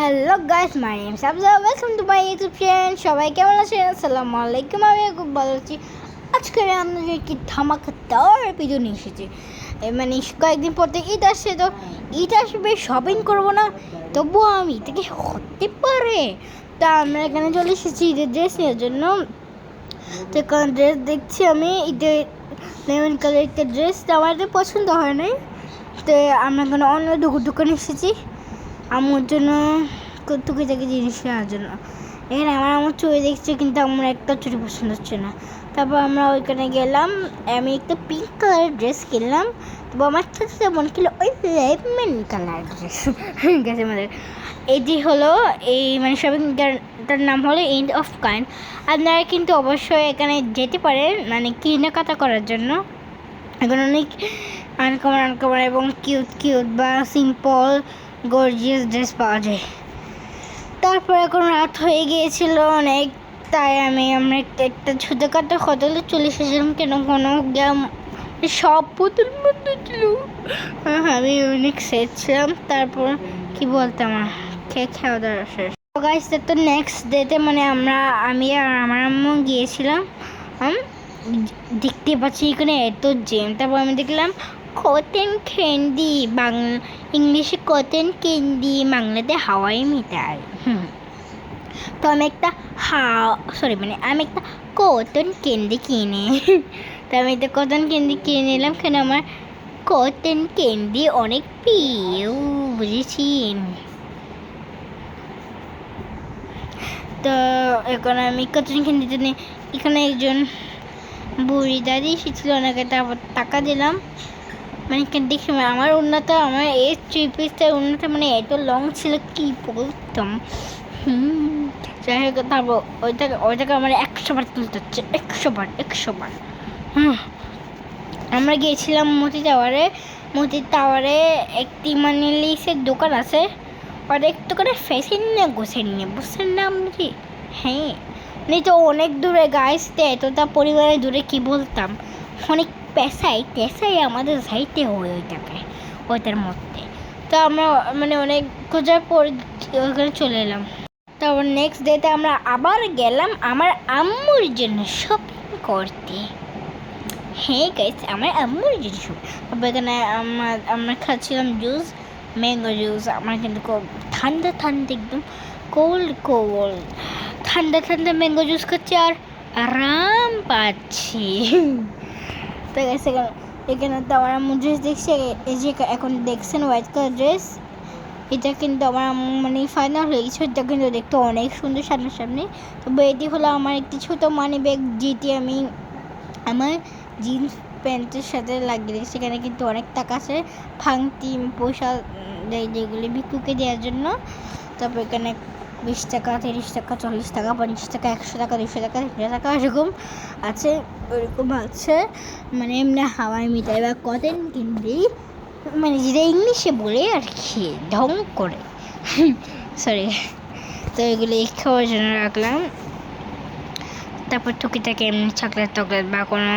Hello guys my name Sabja welcome to my YouTube channel সবাই কেমন আছেন? আসসালামু আলাইকুম। আমি খুব ভালো আছি। আজকে আমি আপনাদের একটি ধামাকাদার ভিডিও নিয়ে এসেছি। মানে কয়েকদিন পর থেকে ঈদ আসছে, তো ঈদ আসবে শপিং করব না, তবুও আমি থেকে হতে পারে। তা আমরা এখানে চলে এসেছি ঈদের ড্রেস নেওয়ার জন্য। তো এখানে ড্রেস দেখছি আমি, ঈদের লেমন কালার একটা ড্রেস আমার পছন্দ হয় নাই। তো আমরা এখানে অন্য দোকানে এসেছি। আমার জন্য টুকি টাকি জিনিস নেওয়ার জন্য। এখানে আমার আমার চুড়ি দেখছে কিন্তু আমার একটা চুড়ি পছন্দ হচ্ছে না। তারপর আমরা ওইখানে গেলাম, আমি একটা পিঙ্ক কালারের ড্রেস কিনলাম। তারপর আমার ছোটো মন কিনলো ওই লেমন কালার ড্রেস গেছে আমাদের। এটি হলো এই মানে শপিংটার নাম হলো এন্ড অফ কাইন্ড আপনারা কিন্তু অবশ্যই এখানে যেতে পারেন মানে কেনাকাটা করার জন্য। এখন অনেক আনকমন আনকমন এবং কিউট কিউট বা সিম্পল গর্জিয়াস ড্রেস পাওয়া যায়। তারপর এখন রাত হয়ে গিয়েছিল অনেক তাই আমি আমরা একটা ছোটোখাটো হোটেলে চলে এসেছিলাম কেন কোনো সব পুতুল মতো ছিল। হ্যাঁ, আমি অনেক সেট ছিলাম তারপর কি বলতাম আমার খেয়ে খাওয়া দাওয়া শেষ। তো নেক্সট ডেতে মানে আমরা আমি আর আমার আম্মু গিয়েছিলাম দেখতে পাচ্ছি এখানে এত জেম তারপর আমি দেখলাম কটেন ক্যান্ডি বাংলা ইংলিশে কটেন ক্যান্ডি বাংলাতে হাওয়াই মিঠাই তো আমি একটা হা সরি মানে আমি একটা কটন ক্যান্ডি কিনে। তো আমি একটা কটন ক্যান্ডি কিনে নিলাম, কেন আমার কটন ক্যান্ডি অনেক প্রিয়, বুঝেছি। তো এখন আমি কটন ক্যান্ডিতে এখানে একজন বুড়ি দাদি এসেছিল, ওনাকে তারপর টাকা দিলাম। মানে দেখি আমার উন্নত, আমার এই থ্রি পিসটার উন্নত মানে এত লং ছিল, কি বলতাম? হুম, যাই হোক, তারপর ওইটাকে ওইটাকে আমার একশো বার তুলতে হচ্ছে একশো বার একশো বার হুম, আমরা গিয়েছিলাম মতি টাওয়ারে মতি টাওয়ারে একটি মানে লিসের দোকান আছে ওটা একটু করে ফ্যাশন নিয়ে গোছেন নিয়ে, বুঝছেন না আপনি হ্যাঁ মানে তো অনেক দূরে গাইস এতটা পরিবারের দূরে, কি বলতাম? অনেক পেশাই পেশাই আমাদের যাইতে হয় ওইটাকে ওইটার মধ্যে। তো আমরা মানে অনেক খোঁজার পর ওইখানে চলে এলাম। তারপর নেক্সট ডেতে আমরা আবার গেলাম আমার আম্মুর জন্য শপিং করতে। হ্যাঁ গাইস আমার আম্মুর জন্য। তারপর এখানে আমার, আমরা খাচ্ছিলাম জুস ম্যাঙ্গো জুস আমার কিন্তু ঠান্ডা ঠান্ডা, একদম কোল্ড কোল্ড ঠান্ডা ঠান্ডা ম্যাঙ্গো জুস খাচ্ছি আর আরাম পাচ্ছি। তো গাইস এখানে তো আমার আম্মু ড্রেস দেখছে এই যে এখন দেখছেন হোয়াইট কালার ড্রেস এটা কিন্তু আমার মানে ফাইনাল হয়ে গেছে এটা কিন্তু দেখতে অনেক সুন্দর সামনাসামনি তবে এটি হলো আমার একটি ছোটো মানি ব্যাগ যেটি আমি আমার জিন্স প্যান্টের সাথে লাগিয়ে দিই সেখানে কিন্তু অনেক টাকা আছে ভাঙতি পয়সা দেয় যেগুলি ভিক্ষুকে দেওয়ার জন্য তারপর এখানে বিশ টাকা তিরিশ টাকা চল্লিশ টাকা পঞ্চাশ টাকা একশো টাকা দুশো টাকা তিনশো টাকা এরকম আছে ওরকম আছে। মানে এমনি হাওয়াই মিঠাই বা কটেন কিনবি মানে যেটা ইংলিশে বলে আর কি ঢং করে। সরি তো এগুলো খাওয়ার জন্য রাখলাম। তারপর টুকিটাকে এমনি চকলেট টকলেট বা কোনো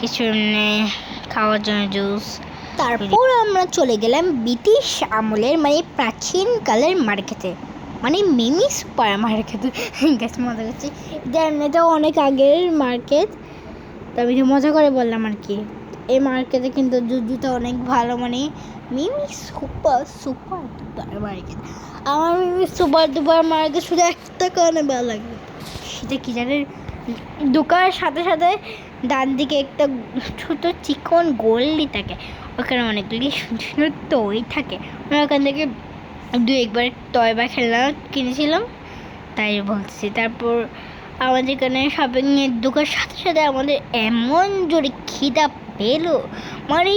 কিছু এমনি খাওয়ার জন্য জুস তারপর আমরা চলে গেলাম ব্রিটিশ আমলের মানে প্রাচীনকালের মার্কেটে মানে মিনি সুপার মার্কেটে গেছে মজা করছি। এটা এমনিতেও অনেক আগের মার্কেট তো আমি মজা করে বললাম আর কি, এই মার্কেটে কিন্তু জু- জুতো অনেক ভালো মানে মিমি সুপার সুপার দুপার মার্কেট আমার মিমি সুপার দুপার মার্কেট শুধু একটা কারণে ভালো লাগে। সেটা কি জানেন দোকানের সাথে সাথে ডান দিকে একটা ছোট চিকন গোল্ডি থাকে। ওখানে অনেকগুলি সুন্দর টয় থাকে। ওখান থেকে দু একবার টয় বা খেলনা কিনেছিলাম, তাই বলছি তারপর আমাদের এখানে শপিংয়ের দোকান, সাথে সাথে আমাদের এমন জোরে খিদা পেল। মানে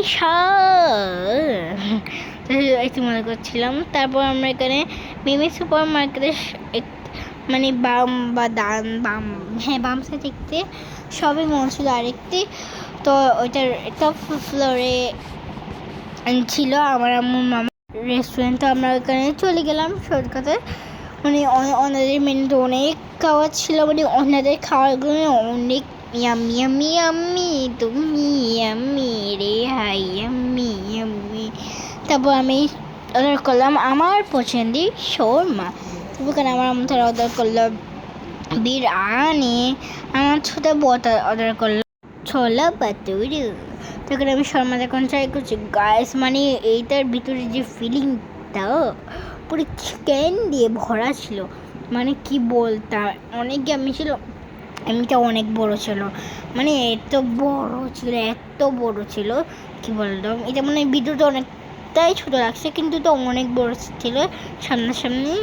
একটু মনে করছিলাম। তারপর আমরা এখানে মিমি সুপার মার্কেটে মানে বাম বা ডান, বাম হ্যাঁ বাম সাইড দেখতে সবই মনে ছিল আরেকটি। তো ওইটার টপ ফ্লোরে ছিল আমার আম্মুর মামা। রেস্টুরেন্ট আমরা ওইখানে চলে গেলাম সরকারে মানে ওনাদের মেনুতে অনেক খাবার ছিল মানে ওনাদের খাবারগুলো অনেক ইয়ামি ইয়ামি ইয়ামি তুমি রে হাই ইয়ামি তারপর আমি অর্ডার করলাম আমার পছন্দের শর্মা। ওখানে আমার মতো অর্ডার করল বিরিয়ানি। আমার ছোটো বটা অর্ডার করল ছোলা পাতুরি তখন আমি শর্মা যখন ট্রাই করছি। গায়েস মানে এইটার ভিতরে যে ফিলিংটা পুরো চিকেন দিয়ে ভরা ছিল। মানে কি বলতাম অনেক আমি ছিল এমনিটা অনেক বড় ছিল। মানে এত বড় ছিল, এত বড় ছিল, কি বলতাম এটা মানে ভিডিওটা অনেকটাই ছোটো লাগছে, কিন্তু তো অনেক বড় ছিল। সামনাসামনি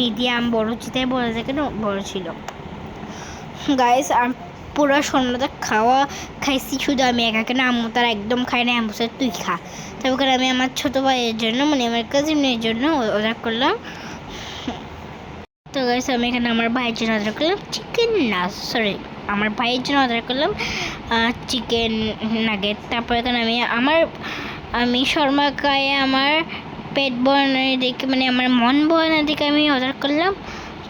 মিডিয়াম বড় চিতায় যায় কেন, বড় ছিল। গায়েস গাইস পুরো সন্ধ্যাটা খাওয়া খাইছি, শুধু আমি একা কেন? আম্মু তার একদম খাই না আম্মু তুই খা। তারপর আমি আমার ছোটো ভাইয়ের জন্য মানে আমার কাজিনের জন্য অর্ডার করলাম তো আমি এখানে আমার ভাইয়ের জন্য অর্ডার করলাম চিকেন না সরি আমার ভাইয়ের জন্য অর্ডার করলাম চিকেন নাগেট তারপর এখানে আমি আমার, আমি শর্মা খায় আমার পেট ভরানোর দেখে মানে আমার মন ভরানোর দিকে আমি অর্ডার করলাম।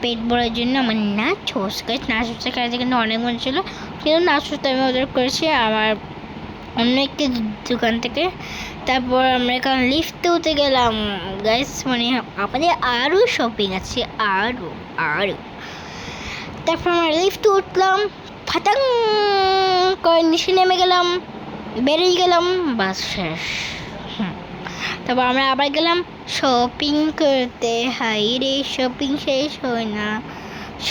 পেট ভরার জন্য আমার নাচোস গাছ নাচোসটা খাইতে কিন্তু অনেক মন ছিল। কিন্তু না নাচোসটা আমি অর্ডার করেছি আমার অন্য একটি দোকান থেকে। তারপর আমরা এখন লিফটে উঠে গেলাম। গাইস মানে আমাদের আরও শপিং আছে আরও আরও তারপর আমরা লিফটে উঠলাম, ফাটাং! করে নিচে নেমে গেলাম, বেরিয়ে গেলাম, বাস শেষ। তারপর আমরা আবার গেলাম শপিং করতে হাই রে, শপিং শেষ হয় না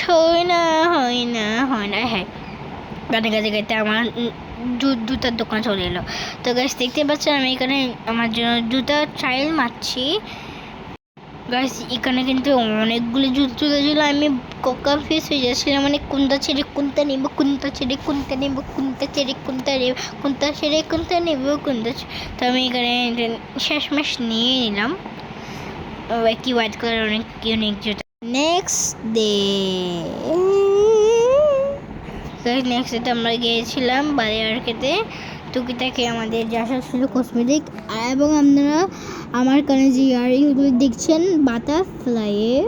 হয় না হয় না হয় না। হ্যাঁ গানে গাতে গাইতে আমার জুতার দোকান চলে এলো। তো গাছ দেখতে পাচ্ছেন আমি এখানে আমার জন্য জুতা ট্রায়াল মারছি। গাছ এখানে কিন্তু অনেকগুলো জুতো জুতো ছিল আমি কোকা কনফিউজ হয়ে যাচ্ছিলাম। মানে কোনটা ছেড়ে কোনটা নেব কোনটা ছেড়ে কোনটা নেব কোনটা ছেড়ে কোনটা নেব কোনটা ছেড়ে কোনটা নেব কোনটা তো আমি এখানে শেষমেশ নিয়ে নিলাম। ও একই হোয়াইট কালার অনেক ইউনিক জুতো নেক্সট ডে নেক্সট ডে আমরা গিয়েছিলাম বালিয়ারকেতে টুকিটাকে আমাদের যা সব ছিল কসমেটিক এবং আপনারা আমার কানে যে ইয়ারিংগুলো দেখছেন বাটারফ্লাইয়ের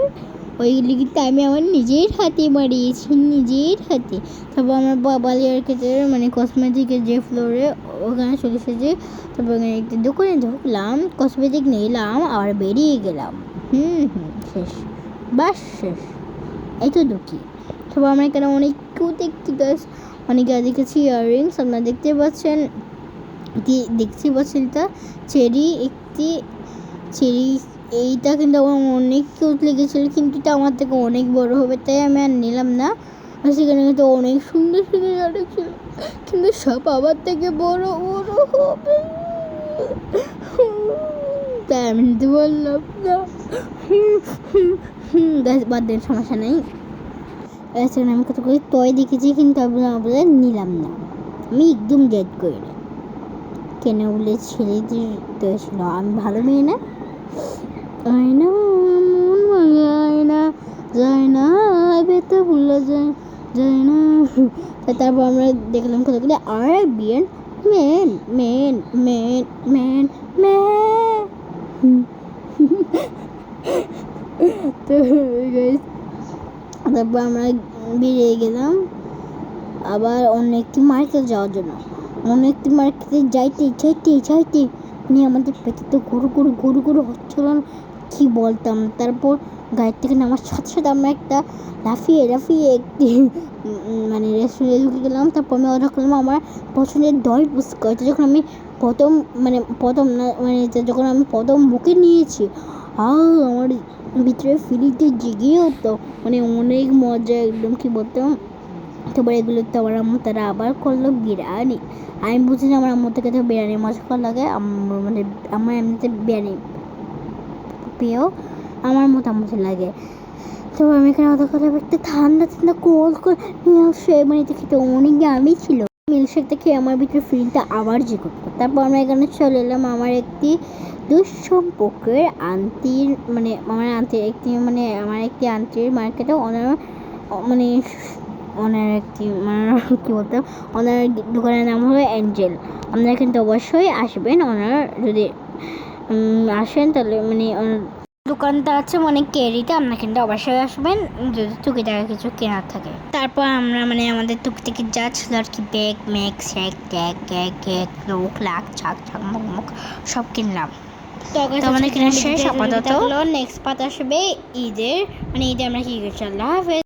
ওইগুলি কিন্তু আমি আমার নিজের হাতে বাড়িয়েছি নিজের হাতে। তারপর আমার বালিয়ারকেতে মানে কসমেটিকের যে ফ্লোরে ওখানে চলে এসেছে তারপর ওখানে একটা দোকানে ঢুকলাম কসমেটিক নিলাম আর বেরিয়ে গেলাম। হুম হুম, শেষ, বাস শেষ এই তো দুঃখী। তবে আমরা এখানে অনেক কিউট একটি গাছ অনেক দেখেছি ইয়াররিংস আপনারা দেখতে পাচ্ছেন এটি দেখতে পাচ্ছেন এটা? চেরি একটি, চেরি, এইটা কিন্তু আমার অনেক কিউট লেগেছিলো, কিন্তু এটা আমার থেকে অনেক বড় হবে, তাই আমি আর নিলাম না। সেখানে তো অনেক সুন্দর সুন্দর ইয়াররিং ছিল। কিন্তু সব আবার থেকে বড় বড় হবে। তাই আমি নিতে বললাম না। বাদ দেন, সমস্যা নেই। এছাড়া আমি কত করে টয় দেখেছি, কিন্তু আমরা আমরা নিলাম না। আমি একদম গেট করি না। কেন বলে ছেলেদের তো ছিল? আমি ভালো মেয়ে না। আয়না মন ভাঙায় না। যায় না ভুলে যায়। যায় না তারপর আমরা দেখলাম কত করে আর বিয়ের main main main main main. তো তারপর আমরা বেরিয়ে গেলাম। আবার অন্য একটি মার্কেট যাওয়ার জন্য। অন্য একটি মার্কেটে যাইতে যাইতে যাইতে নিয়ে আমাদের পেটে তো গরু গরু গরু গরু হচ্ছিল কী বলতাম? তারপর গাড়ির থেকে নামার সাথে সাথে আমরা একটা লাফিয়ে লাফিয়ে একটি মানে রেস্টুরেন্টে ঢুকে গেলাম। তারপর আমি অর্ডার করলাম আমার পছন্দের দই ফুচকা এটা যখন আমি প্রথম মানে প্রথম না মানে যখন আমি প্রথম বুকে নিয়েছি, আহ, আমার ভিতরে ফিলিংটা জেগে হতো মানে অনেক মজা, একদম কি বলতাম তারপরে এগুলো তো আমার আম্মু, তারা আবার করল বিরিয়ানি। আমি বুঝি না আমার আম্মু থেকে তো বিরিয়ানি মজা করা লাগে। মানে আমার এমনিতে বিরিয়ানি প্রিয়। আমার মোটামুটি লাগে। তো আমি এখানে অত কথা একটা ঠান্ডা ঠান্ডা কোল করে মিল্কশেক মানে খেতে অনেক আমি ছিল। মিল্কশেকটা খেয়ে আমার ভিতরে ফিলিংটা আবার যে করতো তারপর আমরা এখানে চলে এলাম আমার একটি দুঃসম্পর্কের আন্টির মানে আমার আন্টির একটি মানে আমার একটি আন্টির মার্কেটে ওনার মানে ওনার একটি মানে কী বলতো ওনার দোকানের নাম হলো অ্যাঞ্জেল আপনারা কিন্তু অবশ্যই আসবেন ওনার যদি আসেন তাহলে মানে দোকানটা আছে মানে কেরিতে আপনার কিন্তু অবশ্যই আসবেন যদি টুকি টাকা কিছু কেনার থাকে। তারপর আমরা মানে আমাদের টুকিটাকি যা ছিল আর কি ব্যাগ ম্যাগ শ্যাগ ট্যাগ গ্যাগ গ্যাগ লোক লাক ছাক ছাক মুখ মুখ সব কিনলাম। আমাদের কেনা শেষ আপাতত। নেক্সট পাত আসবে ঈদের মানে ঈদে আমরা কি করছি? আল্লাহ হাফেজ।